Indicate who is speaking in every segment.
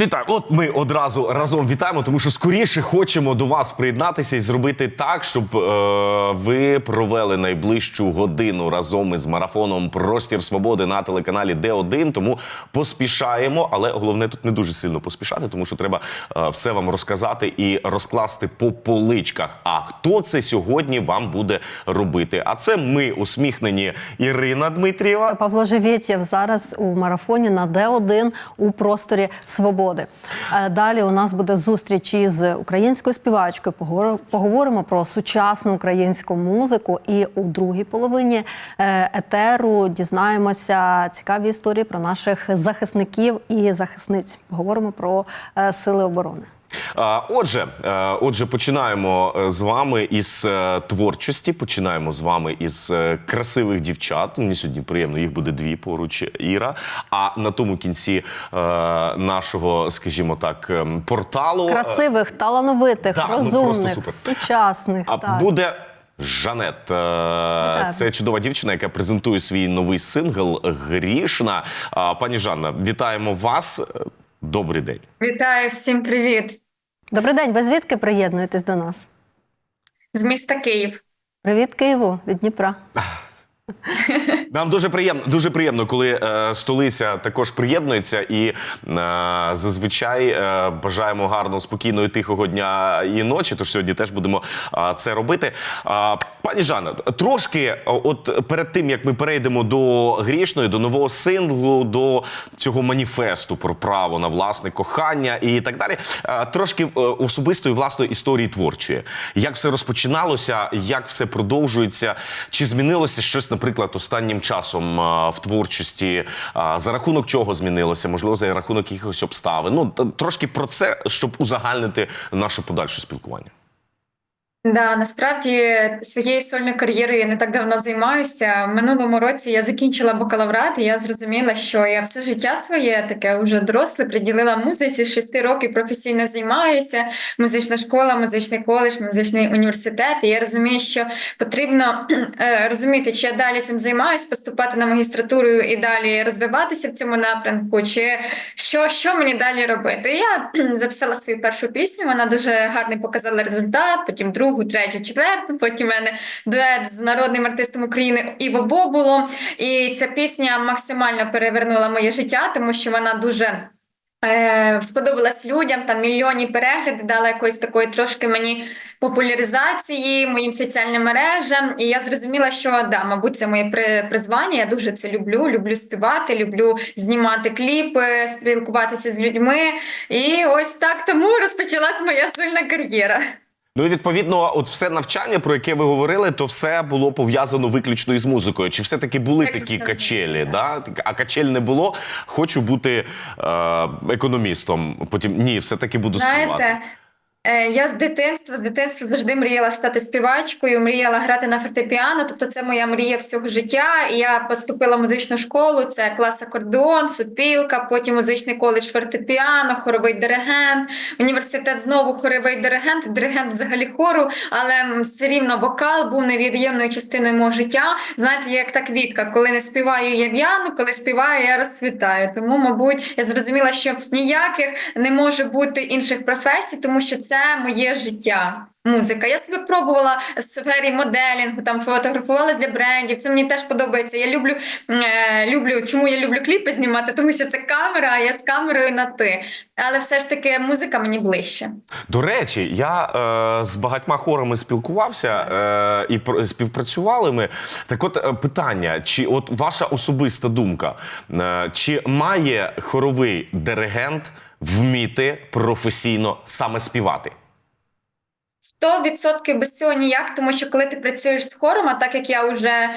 Speaker 1: Вітаю, от ми одразу разом вітаємо, тому що скоріше хочемо до вас приєднатися і зробити так, щоб е, ви провели найближчу годину разом із марафоном Простір Свободи на телеканалі Д1. Тому поспішаємо, але головне тут не дуже сильно поспішати, тому що треба е, все вам розказати і розкласти по поличках. А хто це сьогодні вам буде робити? А це ми усміхнені Ірина Дмитрієва.
Speaker 2: Павло Живєтєв зараз у марафоні на Д1 у просторі свободи. Е, Далі у нас буде зустріч із українською співачкою. Поговор- Поговоримо про сучасну українську музику. І у другій половині е, етеру дізнаємося цікаві історії про наших захисників і захисниць. Поговоримо про е, сили оборони.
Speaker 1: Отже, е, отже, починаємо е, з вами із е, творчості. Починаємо з вами із красивих дівчат. Мені сьогодні приємно, їх буде дві поруч Іра. А на тому кінці нашого, скажімо так, ем, порталу
Speaker 2: Красивих, талановитих,
Speaker 1: да, ну,
Speaker 2: розумних,
Speaker 1: супер.
Speaker 2: сучасних.
Speaker 1: а
Speaker 2: так.
Speaker 1: буде. Жанет, це чудова дівчина, яка презентує свій новий сингл Грішна. Пані Жанна, вітаємо вас. Добрий день.
Speaker 3: Вітаю всім привіт
Speaker 2: Добрий день. Ви звідки приєднуєтесь до нас?
Speaker 3: з міста Київ.
Speaker 2: Привіт, Києву від Дніпра.
Speaker 1: Нам дуже приємно, дуже приємно, коли е, столиця також приєднується, і е, зазвичай е, бажаємо гарного, спокійного, тихого дня і ночі. Тож сьогодні теж будемо е, це робити. Е, пані Жанна, трошки, от перед тим як ми перейдемо до грішної, до нового синглу, до цього маніфесту про право на власне кохання і так далі. е, трошки е, особистої власної історії творчої. Як все розпочиналося, як все продовжується, чи змінилося щось, наприклад, останнім часом в творчості, за рахунок чого змінилося, можливо, за рахунок якихось обставин. Ну трошки про це, щоб узагальнити наше подальше спілкування.
Speaker 3: Да, насправді своєю сольною кар'єрою я не так давно займаюся. Минулому році я закінчила бакалаврат, і я зрозуміла, що я все життя своє таке вже доросле приділила музиці. З шести років професійно займаюся. Музична школа, музичний коледж, музичний університет. І я розумію, що потрібно е, розуміти, чи я далі цим займаюся, поступати на магістратуру і далі розвиватися в цьому напрямку, чи що, що мені далі робити. Я записала свою першу пісню. Вона дуже гарний показала результат. Потім другу, третю, четверту. Потім в мене дует з народним артистом України Іво Бо було. І ця пісня максимально перевернула моє життя, тому що вона дуже. Е, сподобалась людям, там мільйонні перегляди, дала якоїсь такої трошки мені популяризації моїм соціальним мережам. І я зрозуміла, що да, мабуть, це моє при- призвання. Я дуже це люблю. Люблю співати, люблю знімати кліпи, спілкуватися з людьми. І ось так тому розпочалась моя сольна кар'єра.
Speaker 1: Ну і відповідно, от все навчання, про яке ви говорили, то все було пов'язано виключно із музикою. Чи все-таки були
Speaker 3: Виключно
Speaker 1: такі качелі? Да? А качель не було. Хочу бути е, економістом. Потім ні, все-таки буду співати.
Speaker 3: Знаєте, е, я з дитинства, з дитинства завжди мріяла стати співачкою, мріяла грати на фортепіано. Тобто, це моя мрія всього життя. Я поступила в музичну школу. Це клас акордеон, супілка, потім музичний коледж фортепіано, хоровий диригент, університет знову хоровий диригент, диригент взагалі хору, але все рівно вокал був невід'ємною частиною мого життя. Знаєте, як та квітка, коли не співаю, я в'яну, коли співаю, я розцвітаю. Тому, мабуть, я зрозуміла, що ніяких не може бути інших професій, тому що моє життя. Музика. Я себе пробувала в сфері моделінгу, там фотографувалась для брендів. Це мені теж подобається. Я люблю, е, люблю, чому я люблю кліпи знімати, тому що це камера, а я з камерою на ти. Але все ж таки музика мені ближче.
Speaker 1: До речі, я е, з багатьма хорами спілкувався е, і пр- співпрацювали ми. Так, от е, питання: чи от ваша особиста думка, е, чи має хоровий диригент вміти професійно саме співати?
Speaker 3: Сто відсотків без цього ніяк, тому що коли ти працюєш з хором, а так як я вже е,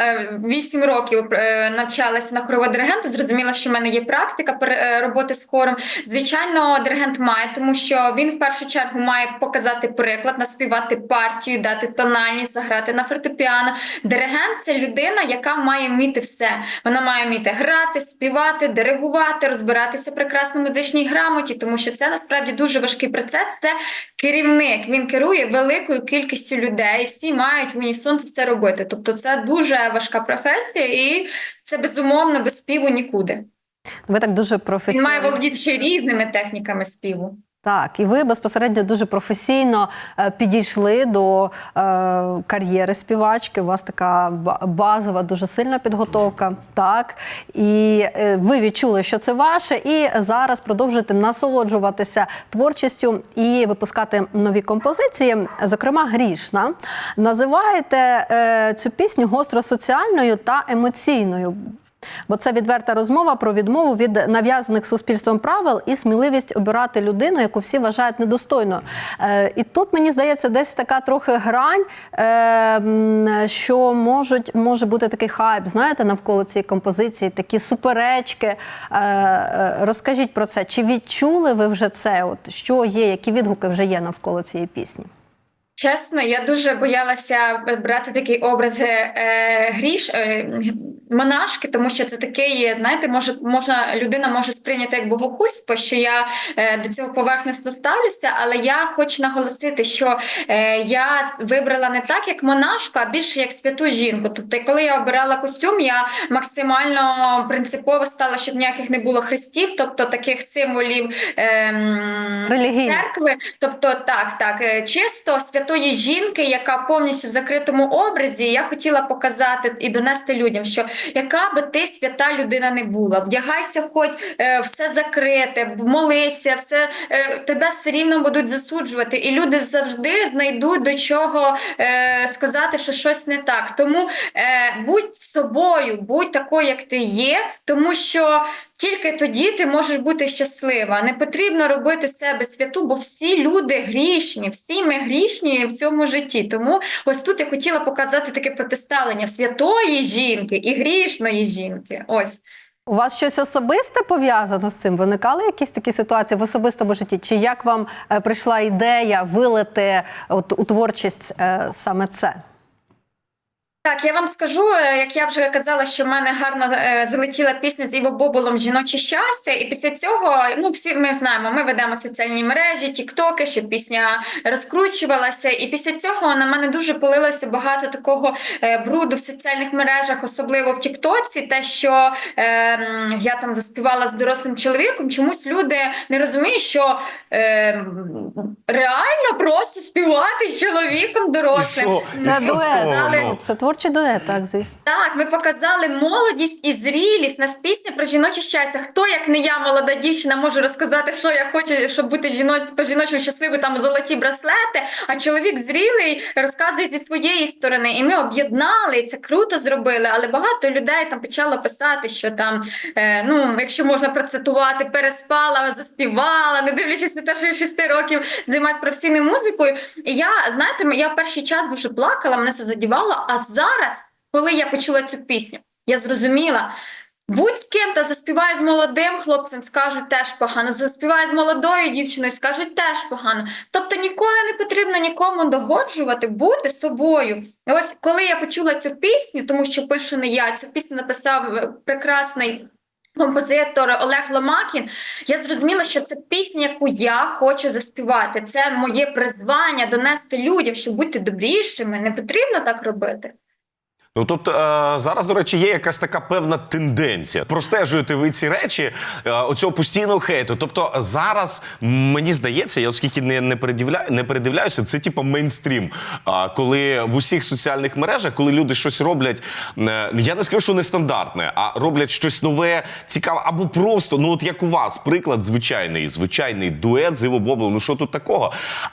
Speaker 3: е, 8 років е, навчалася на хорового диригента, зрозуміла, що в мене є практика е, роботи з хором. Звичайно, диригент має, тому що він в першу чергу має показати приклад, наспівати партію, дати тональність, заграти на фортепіано. Диригент це людина, яка має вміти все. Вона має вміти грати, співати, диригувати, розбиратися в прекрасно музичній грамоті, тому що це насправді дуже важкий процес. Це керівник. Він керує великою кількістю людей, всі мають в унісон це все робити. Тобто, це дуже важка професія, і це безумовно без співу нікуди.
Speaker 2: Ви так дуже професійно.
Speaker 3: Він має володіти ще різними техніками співу.
Speaker 2: Так, і ви безпосередньо дуже професійно е, підійшли до е, кар'єри співачки. У вас така базова, дуже сильна підготовка. Так, і е, ви відчули, що це ваше, і зараз продовжуєте насолоджуватися творчістю і випускати нові композиції. Зокрема, грішна. Називаєте цю пісню гостросоціальною та емоційною. Бо це відверта розмова про відмову від нав'язаних суспільством правил і сміливість обирати людину, яку всі вважають недостойною. Е, і тут мені здається, десь така трохи грань, е, що можуть може бути такий хайп, знаєте, навколо цієї композиції, такі суперечки. Е, е, розкажіть про це. Чи відчули ви вже це? От що є, які відгуки вже є навколо цієї пісні?
Speaker 3: Чесно, я дуже боялася брати такий образ е, гріш е, монашки, тому що це такий, знаєте, може можна людина може сприйняти як богохульство, що я е, до цього поверхнесно ставлюся, але я хочу наголосити, що е, я вибрала не так, як монашка, а більше як святу жінку. Тобто, коли я обирала костюм, я максимально принципово стала, щоб ніяких не було хрестів, тобто таких символів
Speaker 2: Релігійних.
Speaker 3: церкви. Тобто, так, так, е, чисто святої жінки, яка повністю в закритому образі, я хотіла показати і донести людям, що яка би ти свята людина не була, вдягайся, хоч е, все закрите, молися, все е, тебе все рівно будуть засуджувати, і люди завжди знайдуть до чого е, сказати, що щось не так. Тому е, будь собою, будь такою, як ти є, тому що. Тільки тоді ти можеш бути щаслива. Не потрібно робити себе святу, бо всі люди грішні, всі ми грішні в цьому житті. Тому ось тут я хотіла показати таке протиставлення святої жінки і грішної жінки. Ось.
Speaker 2: У вас щось особисте пов'язано з цим? Виникали якісь такі ситуації в особистому житті? Чи як вам е, прийшла ідея вилити от, у творчість е, саме це?
Speaker 3: Так, я вам скажу, е, як я вже казала, що в мене гарно е, залетіла пісня з Іво Боболом Жіноче щастя. І після цього, ну всі ми знаємо, ми ведемо соціальні мережі, тіктоки, щоб пісня розкручувалася. І після цього на мене дуже полилося багато такого е, бруду в соціальних мережах, особливо в Тіктоці. Те, що е, я там заспівала з дорослим чоловіком, чомусь люди не розуміють, що е, реально просто співати з чоловіком дорослим.
Speaker 1: що? І
Speaker 2: Це
Speaker 1: що з того, ну?
Speaker 2: Це творчий дует, так, звісно.
Speaker 3: Так, ми показали молодість і зрілість. Нас пісня про жіноче щастя. Хто, як не я, молода дівчина, може розказати, що я хочу, щоб бути жіноч... по жіночому щасливою, там золоті браслети. А чоловік зрілий розказує зі своєї сторони. І ми об'єднали, і це круто зробили. Але багато людей там почало писати, що там, е, ну, якщо можна процитувати, переспала, заспівала, не дивлячись на те, що я 6 років займаюся професійною музикою. І я, знаєте, я перший час дуже плакала, мене це задівало. А зараз, коли я почула цю пісню, я зрозуміла. Будь з ким та заспівай з молодим хлопцем, скажуть теж погано. Заспівай з молодою дівчиною, скажуть теж погано. Тобто ніколи не потрібно нікому догоджувати, бути собою. Ось коли я почула цю пісню, тому що пишу не я, цю пісню написав е, прекрасний. Композитор Олег Ломакін, я зрозуміла, що це пісня, яку я хочу заспівати. Це моє призвання донести людям, що бути добрішими. Не потрібно так робити.
Speaker 1: Ну тобто е, зараз, до речі, є якась така певна тенденція. Простежуєте ви ці речі е, оцього постійного хейту. Тобто зараз мені здається, я оскільки не, не передивляю, не передивляюся, це типу мейнстрім. А коли в усіх соціальних мережах, коли люди щось роблять, е, я не скажу, що нестандартне, а роблять щось нове, цікаве, або просто, ну от як у вас, приклад звичайний, звичайний дует з Іво Боболом, Ну що тут такого?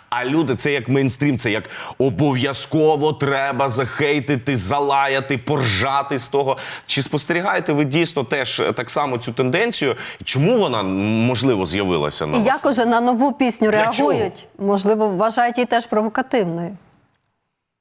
Speaker 1: А люди, це як мейнстрім, це як обов'язково треба захейтити, залаяти, поржати з того. Чи спостерігаєте ви дійсно теж е, так само цю тенденцію? Чому вона можливо з'явилася на
Speaker 2: І
Speaker 1: вашу
Speaker 2: як уже на нову пісню
Speaker 1: Для
Speaker 2: реагують? Можливо, вважають її теж провокативною.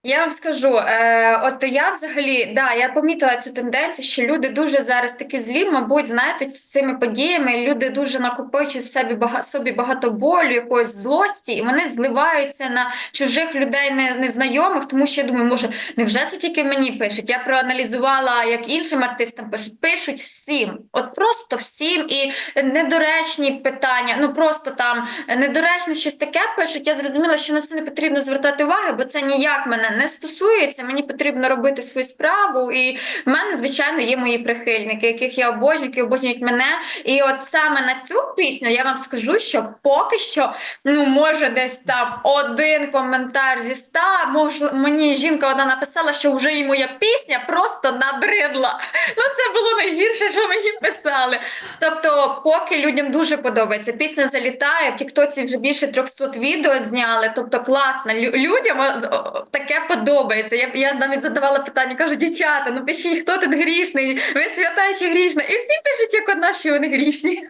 Speaker 3: Я вам скажу, е, от я взагалі, да, я помітила цю тенденцію, що люди дуже зараз такі злі, мабуть, знаєте, з цими подіями люди дуже накопичують в собі бага, собі багато болю, якоїсь злості, і вони зливаються на чужих людей не, незнайомих, тому що я думаю, може, невже це тільки мені пишуть? Я проаналізувала, як іншим артистам пишуть, пишуть всім, от просто всім, і недоречні питання, ну просто там недоречне щось таке пишуть. Я зрозуміла, що на це не потрібно звертати уваги, бо це ніяк мене не стосується. Мені потрібно робити свою справу. І в мене, звичайно, є мої прихильники, яких я обожнюю, які обожнюють мене. І от саме на цю пісню я вам скажу, що поки що, ну може, десь там один коментар зі ста. Може, мені жінка одна написала, що вже і моя пісня просто набридла. Ну це було найгірше, що мені писали. Тобто, поки людям дуже подобається, пісня залітає. В Тіктоці вже більше 300 відео зняли. Тобто класно. Лю- людям о, подобається. Я, я навіть задавала питання, кажу, дівчата, ну пишіть, хто тут грішний, ви свята чи грішна? І всі пишуть, як одна, що вони грішні.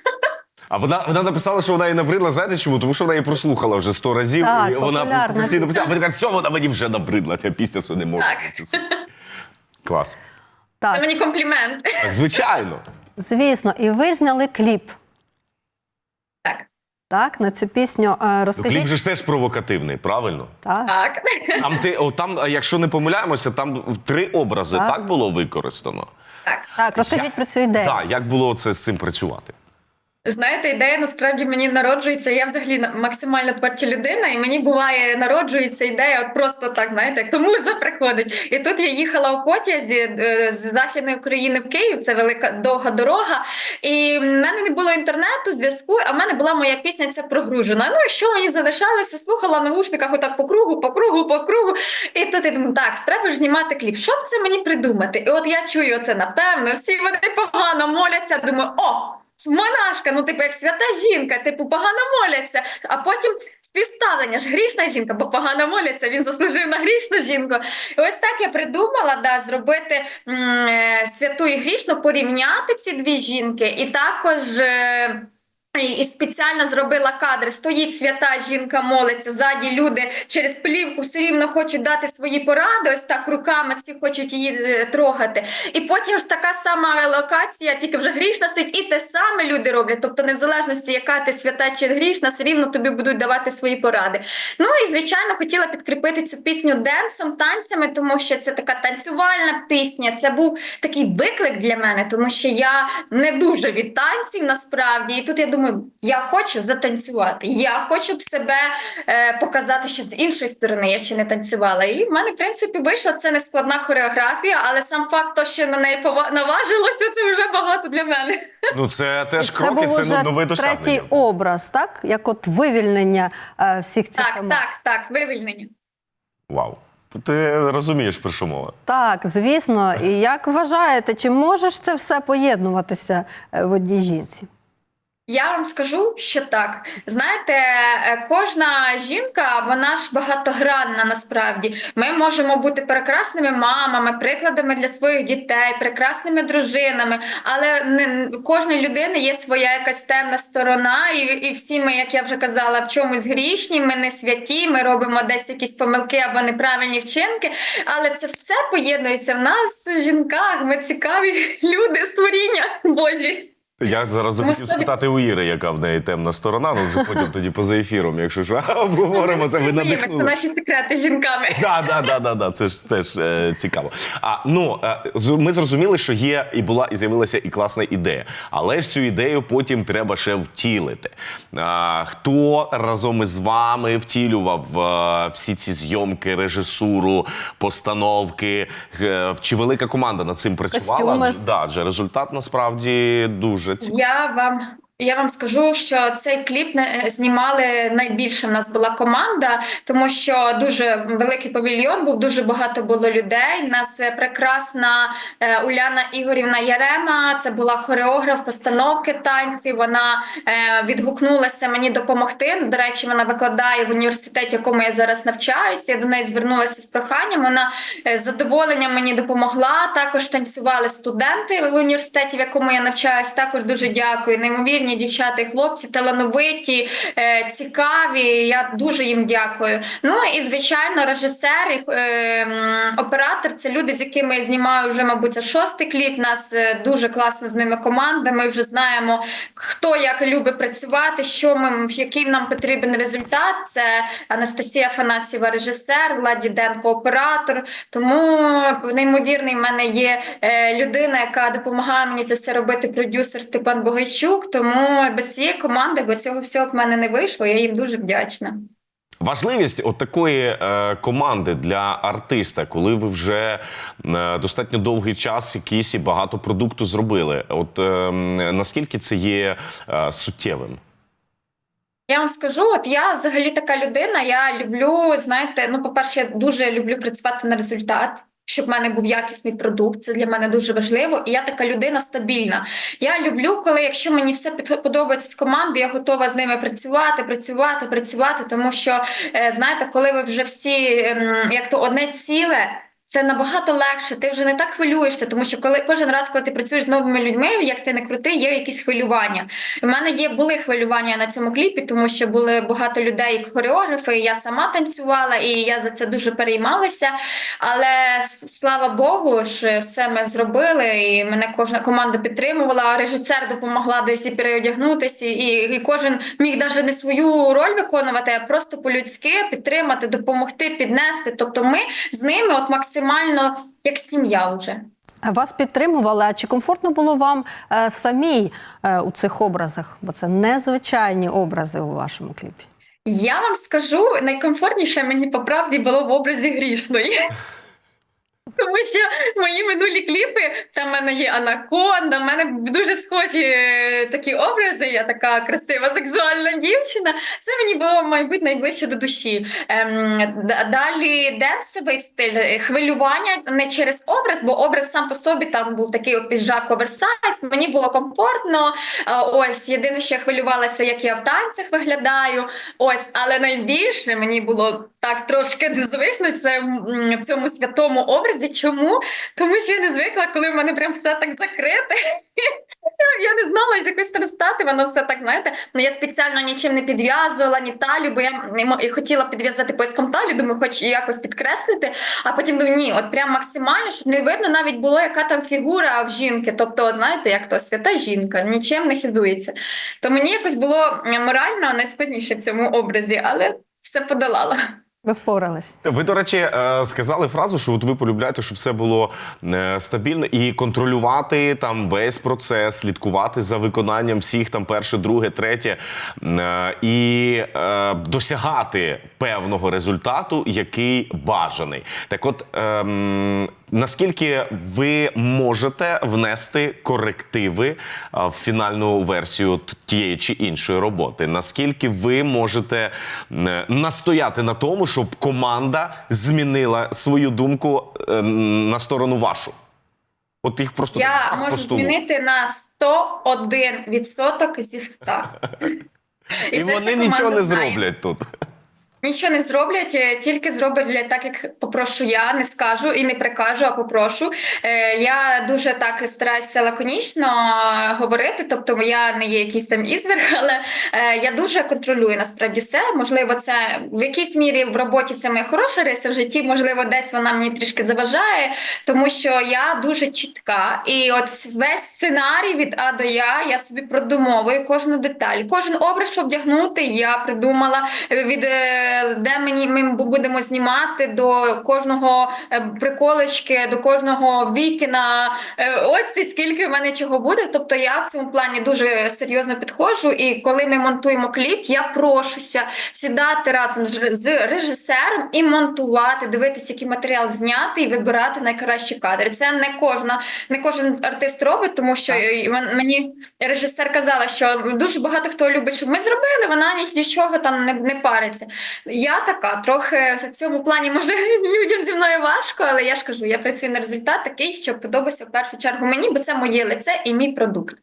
Speaker 1: А вона, вона написала, що вона їй набридла. Знаєте чому? Тому що вона її прослухала вже сто разів.
Speaker 2: Так,
Speaker 1: і вона постійно писала, вона каже, все, вона мені вже набридла. Ця пісня все не може.
Speaker 3: Так.
Speaker 1: Клас.
Speaker 3: Це мені комплімент.
Speaker 1: Так, звичайно.
Speaker 2: звісно, і ви зняли кліп.
Speaker 3: Так.
Speaker 2: На цю пісню Е,
Speaker 1: Ну,
Speaker 2: розкажіть.
Speaker 1: кліп же ж теж провокативний, правильно?
Speaker 2: Так.
Speaker 3: Так.
Speaker 1: Там ти, о, там, якщо не помиляємося, там три образи
Speaker 2: Так.
Speaker 1: так, було використано.
Speaker 3: Так.
Speaker 2: Так, розкажіть
Speaker 1: Як-
Speaker 2: про цю ідею.
Speaker 1: Так, як було це з цим працювати?
Speaker 3: Знаєте, ідея насправді мені народжується. Я взагалі максимально творча людина, і мені буває народжується ідея, от просто так, знаєте, як то приходить. І тут я їхала у потязі е, з західної України в Київ. Це велика довга дорога. І в мене не було інтернету, зв'язку. А в мене була моя пісня ця прогружена. Ну і що мені залишалося? Слухала в навушниках отак по кругу, по кругу, по кругу. І тут я думаю, так, треба ж знімати кліп. Що б це мені придумати? І от я чую це напевно. Всі вони погано моляться. Думаю, о! Монашка, ну типу як свята жінка, типу погано моляться, а потім співставлення ж грішна жінка, бо погано моляться, він заслужив на грішну жінку. І ось так я придумала да, зробити м, е, святу і грішну, порівняти ці дві жінки, і також. е, і спеціально зробила кадри. Стоїть свята жінка, молиться. Ззаді люди через плівку все рівно хочуть дати свої поради. Ось так руками всі хочуть її е, трогати. І потім ж така сама локація, тільки вже грішна стоїть, і те саме люди роблять. Тобто, незалежності, яка ти свята чи грішна, все рівно тобі будуть давати свої поради. Ну і звичайно, хотіла підкріпити цю пісню денсом, танцями, тому що це така танцювальна пісня. Це був такий виклик для мене, тому що я не дуже від танців насправді. І тут я думаю, я хочу затанцювати. Я хочу б себе е, показати ще з іншої сторони. Я ще не танцювала. І в мене, в принципі, вийшла це не складна хореографія, але сам факт, то, що на неї пова- наважилося, це вже багато для мене.
Speaker 1: Ну, це теж
Speaker 2: це
Speaker 1: кроки, це
Speaker 2: уже
Speaker 1: ну, нове
Speaker 2: третій образ, так? Як от вивільнення е, всіх цих
Speaker 3: Так,
Speaker 2: емоцій.
Speaker 3: так, так, вивільнення.
Speaker 1: Вау. Ти розумієш, про що мова?
Speaker 2: Так, звісно. І як вважаєте, чи можеш це все поєднуватися е, в одній жінці?
Speaker 3: Я вам скажу, що так. Знаєте, е, кожна жінка, вона ж багатогранна насправді. Ми можемо бути прекрасними мамами, прикладами для своїх дітей, прекрасними дружинами, але не кожної людини є своя якась темна сторона, і, і всі ми, як я вже казала, в чомусь грішні, ми не святі, ми робимо десь якісь помилки або неправильні вчинки. Але це все поєднується в нас, жінках. Ми цікаві люди, створіння Божі.
Speaker 1: Я зараз
Speaker 3: Ми
Speaker 1: захотів спитати у Іри, яка в неї темна сторона, ну вже потім тоді поза ефіром, якщо що, обговоримо це, ви
Speaker 3: Дивимося
Speaker 1: надихнули.
Speaker 3: наші секрети з жінками.
Speaker 1: Да, да, да, да, да. Це ж теж е, цікаво. А ну е, з- ми зрозуміли, що є і була, і з'явилася і класна ідея. Але ж цю ідею потім треба ще втілити. А, хто разом із вами втілював е, всі ці зйомки, режисуру, постановки? Е, чи велика команда над цим працювала?
Speaker 2: Костюми.
Speaker 1: Да, адже результат насправді дуже цікавий.
Speaker 3: Я вам. Я вам скажу, що цей кліп не- знімали найбільше. В нас була команда, тому що дуже великий павільйон був, дуже багато було людей. У нас е, прекрасна е, Уляна Ігорівна Ярема. Це була хореограф постановки танців. Вона е, відгукнулася мені допомогти. До речі, вона викладає в університеті, якому я зараз навчаюся. Я до неї звернулася з проханням. Вона е, з задоволенням мені допомогла. Також танцювали студенти в університеті, в якому я навчаюсь. Також дуже дякую. Неймовірні дівчата і хлопці, талановиті, е, цікаві. Я дуже їм дякую. Ну і звичайно, режисер і е, оператор це люди, з якими я знімаю вже, мабуть, це шостий кліп. Нас е, дуже класна з ними команда. Ми вже знаємо, хто як любить працювати, що ми який нам потрібен результат. Це Анастасія Фанасєва, режисер, Влад Діденко, оператор. Тому неймовірний в мене є людина, яка допомагає мені це все робити. Продюсер Степан Богайчук. Тому без цієї команди, бо цього всього в мене не вийшло. Я їм дуже вдячна.
Speaker 1: Важливість от такої е, команди для артиста, коли ви вже е, достатньо довгий час якийсь і багато продукту зробили. От е, наскільки це є е, суттєвим?
Speaker 3: Я вам скажу, от я взагалі така людина. Я люблю, знаєте, ну, по-перше, я дуже люблю працювати на результат. Щоб в мене був якісний продукт, це для мене дуже важливо. І я така людина стабільна. Я люблю, коли якщо мені все подобається з командою, я готова з ними працювати, працювати, працювати. Тому що е, знаєте, коли ви вже всі ем, як то одне ціле. Це набагато легше, ти вже не так хвилюєшся, тому що коли кожен раз, коли ти працюєш з новими людьми, як ти не крути, є якісь хвилювання. У мене є були хвилювання на цьому кліпі, тому що були багато людей, як хореографи. і Я сама танцювала, і я за це дуже переймалася. Але слава Богу, що все ми зробили, і мене кожна команда підтримувала. Режисер допомогла десь і переодягнутися, і, і кожен міг навіть не свою роль виконувати, а просто по-людськи підтримати, допомогти, піднести. Тобто, ми з ними, от максимально як сім'я вже.
Speaker 2: Вас підтримували. А чи комфортно було вам е, самій е, у цих образах? Бо це незвичайні образи у вашому кліпі.
Speaker 3: Я вам скажу, найкомфортніше мені по правді було в образі грішної. Тому що мої минулі кліпи, там в мене є анаконда, в мене дуже схожі е, такі образи. Я така красива сексуальна дівчина. Це мені було, мабуть, найближче до душі. Ем, далі денсовий стиль, е, хвилювання не через образ, бо образ сам по собі там був такий от піджак оверсайз. Мені було комфортно. А, Ось єдине, що я хвилювалася, як я в танцях виглядаю. Ось, але найбільше мені було так трошки незвично це в цьому святому образі. Чому? Тому що я не звикла, коли в мене прям все так закрите. Я не знала, з сторони стати, воно все так, знаєте. Ну я спеціально нічим не підв'язувала, ні талію, бо я не хотіла підв'язати пояском талію, думаю, хоч якось підкреслити. А потім думаю, ні, от прям максимально, щоб не видно навіть було, яка там фігура в жінки. Тобто, знаєте, як то свята жінка, нічим не хизується. То мені якось було морально найскладніше в цьому образі, але все подолала.
Speaker 2: Ви впорались.
Speaker 1: Ви, до речі, е, сказали фразу, що от ви полюбляєте, щоб все було е, стабільно і контролювати там весь процес, слідкувати за виконанням всіх там перше, друге, третє е, і досягати певного результату, який бажаний. Так, от ем, наскільки ви можете внести корективи е, в фінальну версію тієї чи іншої роботи? Наскільки ви можете е, настояти на тому, щоб команда змінила свою думку е, на сторону вашу? От їх просто
Speaker 3: Я
Speaker 1: так
Speaker 3: можу
Speaker 1: по
Speaker 3: змінити на 101% зі 100.
Speaker 1: І,
Speaker 3: це
Speaker 1: вони нічого не
Speaker 3: знає.
Speaker 1: зроблять тут.
Speaker 3: Нічого не зроблять, е, тільки зроблять так, як попрошу я, не скажу і не прикажу, а попрошу. Е, Я дуже так стараюся лаконічно говорити, тобто я не є якийсь там ізверг, але е, я дуже контролюю насправді все. Можливо, це в якійсь мірі в роботі це моя хороша риса, в житті, можливо, десь вона мені трішки заважає, тому що я дуже чітка. І от весь сценарій від А до Я я собі продумовую кожну деталь, кожен образ, що вдягнути, я придумала від де мені ми будемо знімати до кожного е, приколочки, до кожного вікна. Е, Ось скільки в мене чого буде. Тобто я в цьому плані дуже серйозно підходжу. І коли ми монтуємо кліп, я прошуся сідати разом з режисером і монтувати, дивитися, який матеріал зняти і вибирати найкращі кадри. Це не кожна, не кожен артист робить, тому що мені режисер казала, що дуже багато хто любить, щоб ми зробили, вона ні- нічого там не, не париться. Я така, трохи в цьому плані, може, людям зі мною важко, але я ж кажу, я працюю на результат такий, що подобається в першу чергу мені, бо це моє лице і мій продукт.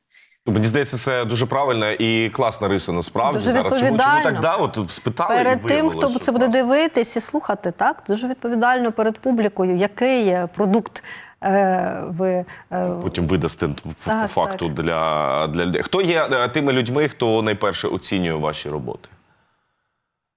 Speaker 1: Мені здається, це дуже правильна і класна риса насправді
Speaker 2: Дуже
Speaker 1: зараз. Чому, чому так да, от спитали і
Speaker 2: Перед тим, хто це буде
Speaker 1: класно.
Speaker 2: дивитись і слухати, так дуже відповідально перед публікою, який продукт е, ви е,
Speaker 1: Потім видасте по, по
Speaker 2: Так,
Speaker 1: факту для, для людей. Хто є е, тими людьми, хто найперше оцінює ваші роботи?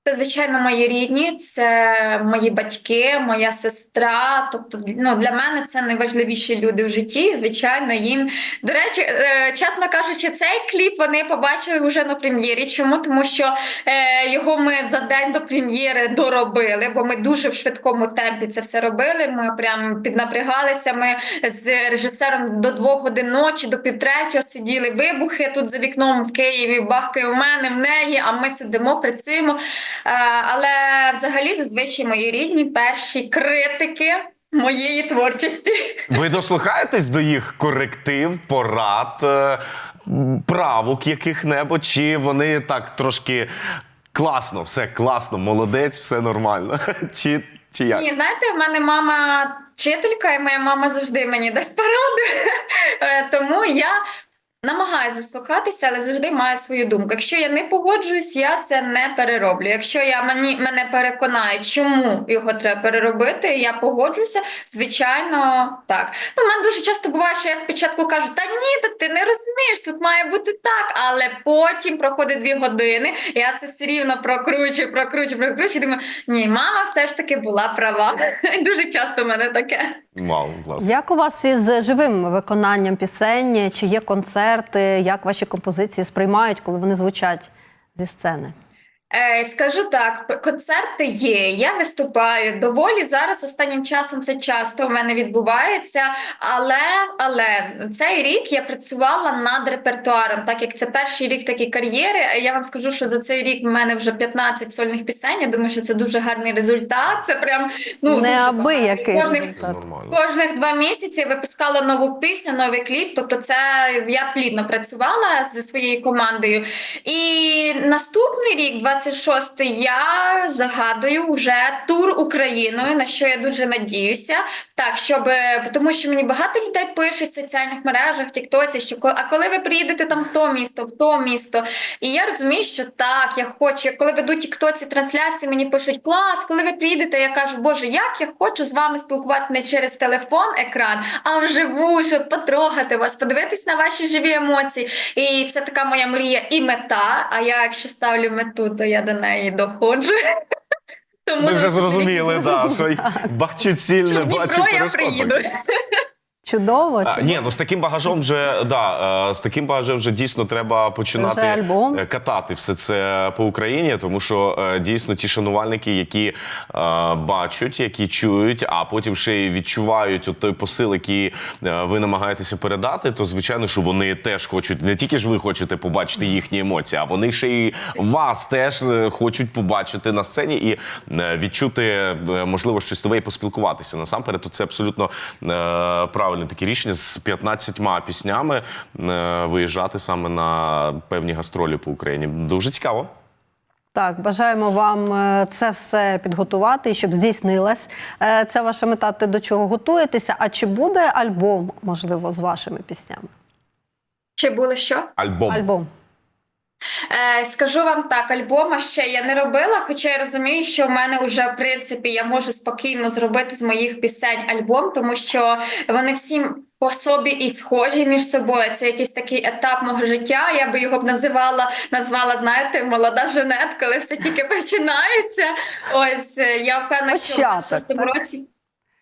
Speaker 3: Це, звичайно, мої рідні, це мої батьки, моя сестра. Тобто, ну для мене це найважливіші люди в житті. Звичайно, їм до речі, е, чесно кажучи, цей кліп вони побачили вже на прем'єрі. Чому? Тому що е, його ми за день до прем'єри доробили, бо ми дуже в швидкому темпі це все робили. Ми прям піднапрягалися. Ми з режисером до двох годин ночі, до півтретього сиділи. Вибухи тут за вікном в Києві, бахкає в мене, в неї. А ми сидимо, працюємо. Але взагалі зазвичай мої рідні перші критики моєї творчості.
Speaker 1: Ви дослухаєтесь до їх коректив, порад, е, правок яких-небудь, чи вони так трошки класно, все класно, молодець, все нормально. Чи, чи як?
Speaker 3: Ні, знаєте, в мене мама вчителька, і моя мама завжди мені дасть поради. Е, Тому я намагаюся заслухатися, але завжди маю свою думку. Якщо я не погоджуюсь, я це не перероблю. Якщо я мені мене переконає, чому його треба переробити, я погоджуся. Звичайно, так. Ну, мене дуже часто буває, що я спочатку кажу: та ні, та ти не розумієш, тут має бути так. Але потім проходить дві години, я це все рівно прокручую, прокручую, прокручую. Думаю, ні, мама все ж таки була права. Дуже часто в мене таке.
Speaker 1: Вау, клас.
Speaker 2: Як у вас із живим виконанням пісень? Чи є концерти? Як ваші композиції сприймають, коли вони звучать зі сцени?
Speaker 3: Е, скажу так, концерти є. Я виступаю доволі зараз. Останнім часом це часто в мене відбувається. Але але цей рік я працювала над репертуаром, так як це перший рік такої кар'єри. Е, Я вам скажу, що за цей рік в мене вже 15 сольних пісень. Я думаю, що це дуже гарний результат. Це прям ну
Speaker 2: Неабиякий.
Speaker 3: Кожних Кожних два місяці я випускала нову пісню, новий кліп. Тобто, це я плідно працювала зі своєю командою. І наступний рік, 26-й, я загадую вже тур Україною, на що я дуже надіюся. Так, щоб тому, що мені багато людей пишуть в соціальних мережах, в Тіктоці, що а коли ви приїдете там в то місто, в то місто. І я розумію, що так, я хочу. Коли веду Тіктоці трансляції, мені пишуть клас, коли ви приїдете, я кажу, Боже, як я хочу з вами спілкуватися не через телефон, екран, а вживу, щоб потрогати вас, подивитись на ваші живі емоції. І це така моя мрія і мета. А я, якщо ставлю мету, то я до неї доходжу. Тому
Speaker 1: Ми вже зрозуміли, да, що бачу ціль, не бачу
Speaker 3: перешкоду. я приїду.
Speaker 2: Чудово.
Speaker 1: А,
Speaker 2: чудово.
Speaker 1: ні, ну з таким багажом вже да, е, з таким багажем вже дійсно треба починати
Speaker 2: Вже альбом.
Speaker 1: е, катати все це по Україні, тому що е, дійсно ті шанувальники, які е, бачать, які чують, а потім ще й відчувають от той посил, який е, ви намагаєтеся передати, то звичайно, що вони теж хочуть не тільки ж ви хочете побачити їхні емоції, а вони ще й вас теж е, хочуть побачити на сцені і е, відчути е, можливо щось нове і поспілкуватися. Насамперед, то це абсолютно е, правильне таке рішення з 15 піснями е, виїжджати саме на певні гастролі по Україні. Дуже цікаво.
Speaker 2: Так, бажаємо вам е, це все підготувати, і щоб здійснилась е, ця ваша мета. Ти до чого готуєтеся. А чи буде альбом, можливо, з вашими піснями?
Speaker 3: Чи було що?
Speaker 1: Альбом.
Speaker 2: Альбом.
Speaker 3: Е, скажу вам так, альбома ще я не робила, хоча я розумію, що в мене вже в принципі я можу спокійно зробити з моїх пісень альбом, тому що вони всі по собі і схожі між собою. Це якийсь такий етап мого життя. Я би його б називала, назвала, знаєте, молода женет, коли все тільки починається. Ось е, я впевнена, що в
Speaker 2: Початок,
Speaker 3: 26-му
Speaker 2: так?
Speaker 3: році.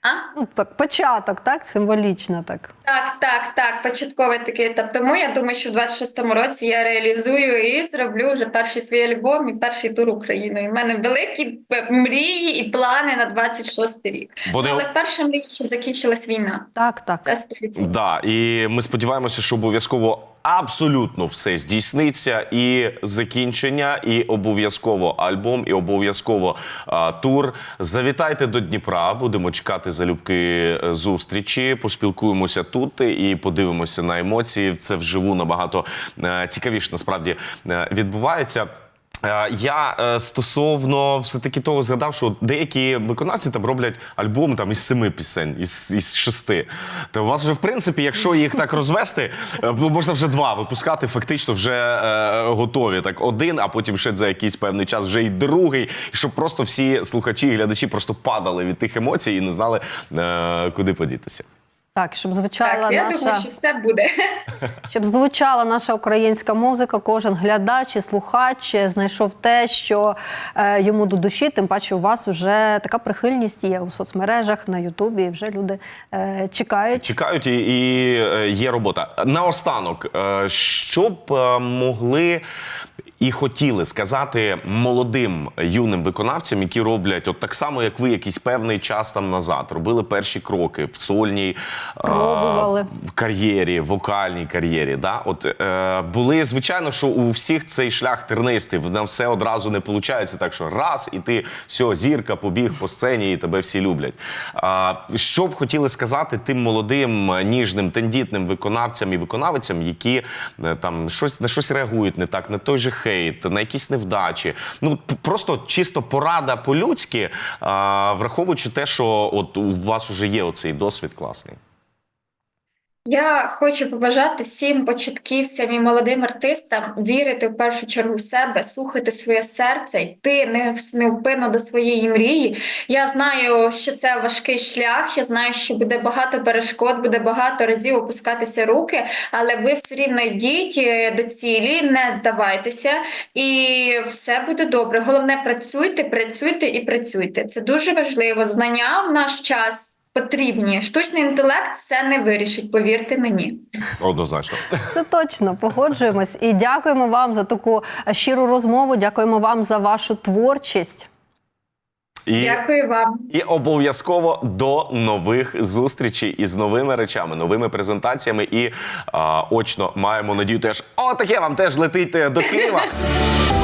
Speaker 3: А?
Speaker 2: Ну, так, початок, так? Символічно так.
Speaker 3: Так, так, так, початковий такий етап. Тому я думаю, що в 26-му році я реалізую і зроблю вже перший свій альбом і перший тур Україною. У мене великі мрії і плани на 26-й рік.
Speaker 1: Вони-
Speaker 3: Але перша мрія, щоб закінчилась війна.
Speaker 2: Так, так.
Speaker 3: Це 100%.
Speaker 1: Да, і ми сподіваємося, що обов'язково абсолютно все здійсниться. І закінчення, і обов'язково альбом, і обов'язково тур. Завітайте до Дніпра. Будемо чекати залюбки е, зустрічі. Поспілкуємося тут і подивимося на емоції. Це вживу набагато е, цікавіше насправді е, відбувається. Е, Я е, стосовно все таки того згадав, що деякі виконавці там роблять альбом там із семи пісень, із, із шести. То у вас вже в принципі, якщо їх так розвести, е, можна вже два випускати, фактично вже е, готові. Так один, а потім ще за якийсь певний час вже й другий, і щоб просто всі слухачі і глядачі просто падали від тих емоцій і не знали, е, куди подітися.
Speaker 2: Так, щоб звучала
Speaker 3: Так, я
Speaker 2: наша.
Speaker 3: думаю, що все буде.
Speaker 2: Щоб звучала наша українська музика, кожен глядач і слухач знайшов те, що е, йому до душі. Тим паче, у вас вже така прихильність є у соцмережах, на Ютубі. і Вже люди е, чекають.
Speaker 1: Чекають і, і е, є робота. Наостанок, е, що е, могли. І хотіли сказати молодим юним виконавцям, які роблять от так само, як ви, якийсь певний час там назад, робили перші кроки в сольній а,
Speaker 2: Пробували.
Speaker 1: в кар'єрі, вокальній кар'єрі. Да? От е, були звичайно, що у всіх цей шлях тернистий. Нам все одразу не виходить. Так що раз, і ти все, зірка, побіг по сцені, і тебе всі люблять. А, що б хотіли сказати тим молодим, е, ніжним, тендітним виконавцям і виконавицям, які е, там щось на щось реагують не так, на той же хейт, на якісь невдачі. Ну просто чисто порада по-людськи, враховуючи те, що от у вас уже є оцей досвід класний.
Speaker 3: Я хочу побажати всім початківцям і молодим артистам вірити в першу чергу в себе, слухати своє серце, йти невпинно до своєї мрії. Я знаю, що це важкий шлях. Я знаю, що буде багато перешкод, буде багато разів опускатися руки, але ви все рівно йдіть е, до цілі, не здавайтеся, і все буде добре. Головне, працюйте, працюйте і працюйте. Це дуже важливо. Знання в наш час. Потрібні штучний інтелект це не вирішить, повірте мені.
Speaker 1: Однозначно.
Speaker 2: Це точно погоджуємось. І дякуємо вам за таку щиру розмову. Дякуємо вам за вашу творчість.
Speaker 1: І,
Speaker 3: Дякую вам.
Speaker 1: і обов'язково до нових зустрічей із новими речами, новими презентаціями. І а, очно маємо надію теж. О, таке вам теж летить до Києва.